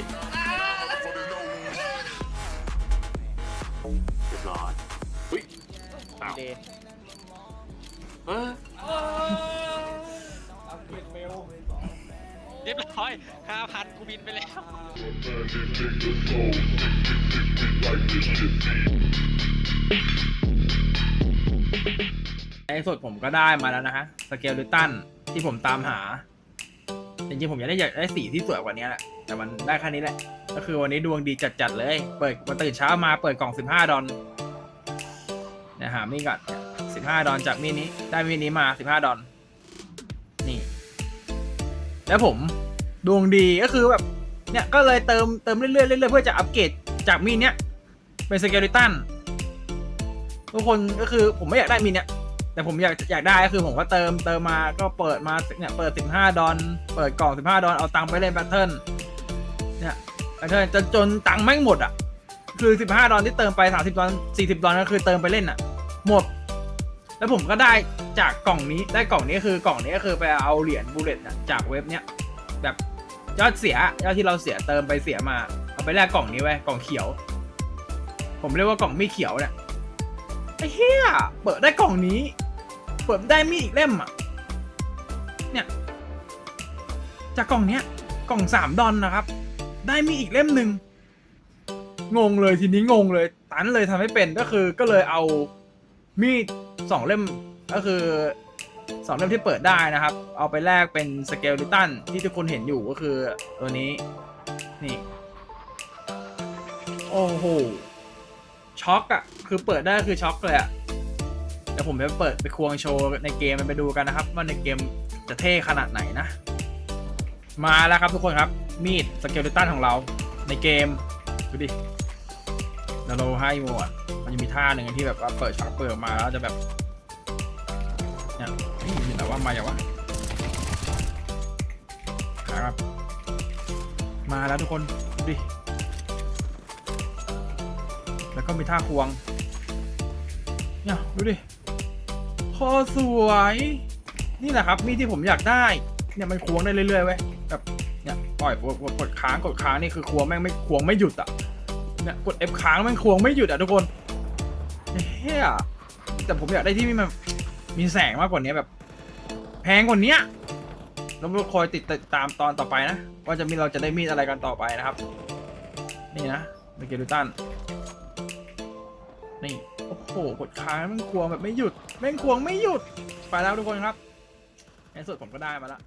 ดิเรียบร้อยอุ้ยอ้าวเดย์เออเรียบร้อยห้าพันกูบินไปแล้ว ในสุดผมก็ได้มาแล้วนะฮะ สเกลลิตันที่ผมตามหา จริงๆผมอยากได้อยากได้สีที่สวยกว่านี้แหละแต่มันได้แค่นี้แหละ ก็คือวันนี้ดวงดีจัดๆเลย เปิดมาตื่นเช้ามาเปิดกล่อง15ดอลนะฮะมีก่อน15ดอลจากมินิได้มินิมา15ดอลนี่ แล้วผมดวงดีก็คือแบบเนี่ยก็เลยเติมเติมเรื่อยๆเรื่อยๆเพื่อจะอัปเกรดจากมินเนี้ยเป็นสเกลิตันทุกคนก็คือผมไม่อยากได้มินเนี้ย แต่ผมอยากอยากได้ก็คือผมก็เติมเติมมาก็เปิดมาเนี่ยเปิด15ดอลเปิดกล่อง15ดอลเอาตังค์ไปเล่นแบทเทิลเนี่ยแบทเทิลจนจนตังค์แม่งหมดอะ คือ15ดอลที่เติมไป30ดอล40ดอลก็คือเติมไปเล่นอะ หมด แล้วผมก็ได้จากกล่องนี้ได้กล่องนี้คือกล่องนี้ก็คือไปเอาเหรียญบูเลตจากเว็บเนี้ยแบบยอดเสียยอดที่เราเสียเติมไปเสียมาเอาไปแลกกล่องนี้ไว้กล่องเขียว ผมเรียกว่ากล่องมีเขียวเนี่ยไอ้เหี้ยเปิดได้กล่องนี้ เปิดได้มีดอีกเล่มอะ เนี่ย จากกล่องเนี้ย กล่องสามดอนนะครับ ได้มีอีกเล่มหนึ่งงงเลยทีนี้งงเลย ตันเลยทำให้เป็นก็คือก็เลยเอามีดสองเล่มก็คือสองเล่มที่เปิดได้นะครับ เอาไปแลกเป็นสเกลลิตันที่ทุกคนเห็นอยู่ก็คือตัวนี้ นี่ โอ้โหช็อกอะคือเปิดได้คือช็อกเลยอะ เดี๋ยวผมจะเปิดไปควงโชว์ในเกมไปดูกันนะครับ ว่าในเกมจะเท่ขนาดไหนนะ มาแล้วครับทุกคนครับ มีดสเกลตันของเรา ในเกม ดูดิแล้วเราให้โมอะมันจะมีท่าหนึ่งที่แบบว่าเปิดฉากเปิดออกมาแล้วจะแบบเนี่ยนี่อยู่แต่ว่ามาอย่างวะครับ มาแล้วทุกคนดูดิ แล้วก็มีท่าควงเนี่ยดูดิ คอสวย นี่แหละครับ มีดที่ผมอยากได้ เนี่ยมันควงได้เรื่อยๆเว้ยแบบเนี่ยปล่อยกดกดกดค้างกดค้างนี่คือควงแม่งไม่ควงไม่หยุดอะเนี่ยกด F ค้างแม่งควงไม่หยุดอะทุกคนเฮียแต่ผมอยากได้ที่มีมันมีแสงมากกว่านี้แบบ แพงกว่านี้แล้วคอยติดติดตามตอนต่อไปนะ ว่าจะมีเราจะได้มีดอะไรกันต่อไปนะครับ นี่นะเมเกลูตัน นี่ โอ้โหกดค้างแม่งควงแบบไม่หยุดแม่งควงไม่หยุด ไปแล้วทุกคนครับ ในสุดผมก็ได้มาแล้ว